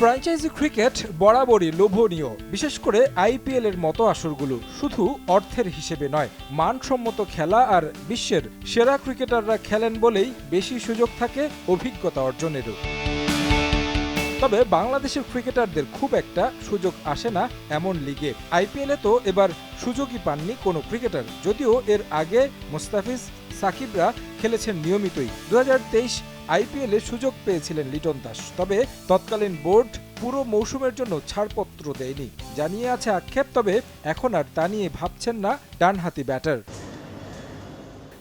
Franchise cricket বরাবরই লোভনীয়, বিশেষ করে আইপিএল এর মতো আসরগুলো। শুধু অর্থের হিসেবে নয়, মানসম্মত খেলা আর বিশ্বের সেরা ক্রিকেটাররা খেলেন বলেই বেশি সুযোগ থাকে অভিজ্ঞতা অর্জনেরও। তবে বাংলাদেশের ক্রিকেটারদের খুব একটা সুযোগ আসে না এমন লিগে। আইপিএলে তো এবার সুযোগই পাননি কোনো ক্রিকেটার, যদিও এর আগে মুস্তাফিজ সাকিবরা খেলেছেন নিয়মিতই। দু হাজার তেইশ আইপিএলে সুযোগ পেয়েছিলেন লিটন দাস, তবে তৎকালীন বোর্ড পুরো মৌসুমের জন্য ছাড়পত্র দেয়নি। জানিয়ে আছে আক্ষেপ, তবে এখন আর তা নিয়ে ভাবছেন না ডানহাতি ব্যাটার।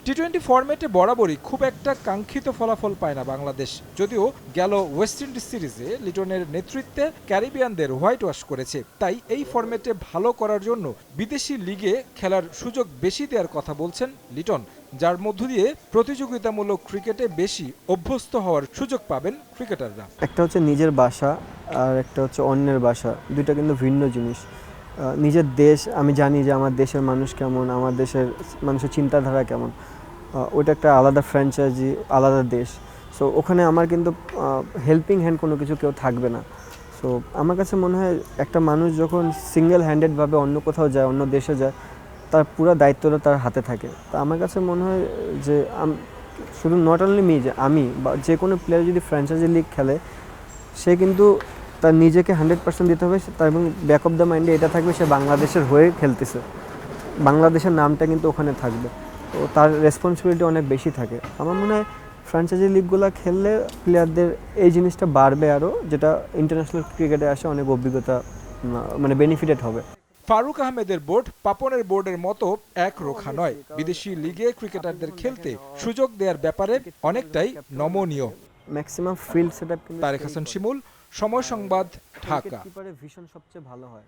টি টোয়েন্টি ফরম্যাটে বরাবরই খুব একটা কাঙ্ক্ষিত ফলাফল পায় না বাংলাদেশ। যদিও গেল ওয়েস্ট ইন্ডিজ সিরিজে লিটনের নেতৃত্বে ক্যারিবিয়ানদের হোয়াইট ওয়াশ করেছে। তাই এই ফরম্যাটে ভালো করার জন্য বিদেশি লিগে খেলার সুযোগ বেশি দেওয়ার কথা বলছেন লিটন। যার মধ্য দিয়ে প্রতিযোগিতামূলক ক্রিকেটে বেশি অভ্যস্ত হওয়ার সুযোগ পাবেন ক্রিকেটাররা। একটা হচ্ছে নিজের বাসা আর একটা হচ্ছে অন্যের বাসা, দুইটা কিন্তু ভিন্ন জিনিস। নিজের দেশ, আমি জানি যে আমার দেশের মানুষ কেমন, আমার দেশের মানুষের চিন্তাধারা কেমন। ওইটা একটা আলাদা ফ্র্যাঞ্চাইজি আলাদা দেশ। সো ওখানে আমার কিন্তু হেল্পিং হ্যান্ড কোনো কিছু কেউ থাকবে না। সো আমার কাছে মনে হয় একটা মানুষ যখন সিঙ্গেল হ্যান্ডেডভাবে অন্য কোথাও যায়, অন্য দেশে যায় তার পুরো দায়িত্বটা তার হাতে থাকে। তো আমার কাছে মনে হয় যে শুধু নট অনলি মি যে আমি বা যে কোনো প্লেয়ার যদি ফ্র্যাঞ্চাইজি লিগ খেলে, সে কিন্তু তার নিজেকে হান্ড্রেড পার্সেন্ট দিতে হবে তার এবং ব্যাক অফ দ্য মাইন্ডে এটা থাকবে, সে বাংলাদেশের হয়ে খেলতেছে। বাংলাদেশের নামটা কিন্তু ওখানে থাকবে। তো তার রেসপন্সিবিলিটি অনেক বেশি থাকে। আমার মনে হয় ফ্র্যাঞ্চাইজি লিগগুলো খেললে প্লেয়ারদের এই জিনিসটা বাড়বে আরও যেটা ইন্টারন্যাশনাল ক্রিকেটে আসে অনেক অভিজ্ঞতা মানে বেনিফিটেড হবে। ফারুক আহমেদের বোর্ড পাপনের বোর্ডের মতো এক রোখা নয়। বিদেশি লিগে ক্রিকেটারদের খেলতে সুযোগ দেওয়ার ব্যাপারে অনেকটাই নমনীয়। Maximum field setup Tareq Hasan Shimul Somoy Sangbad Dhaka. ভীষণ সবচেয়ে ভালো হয়।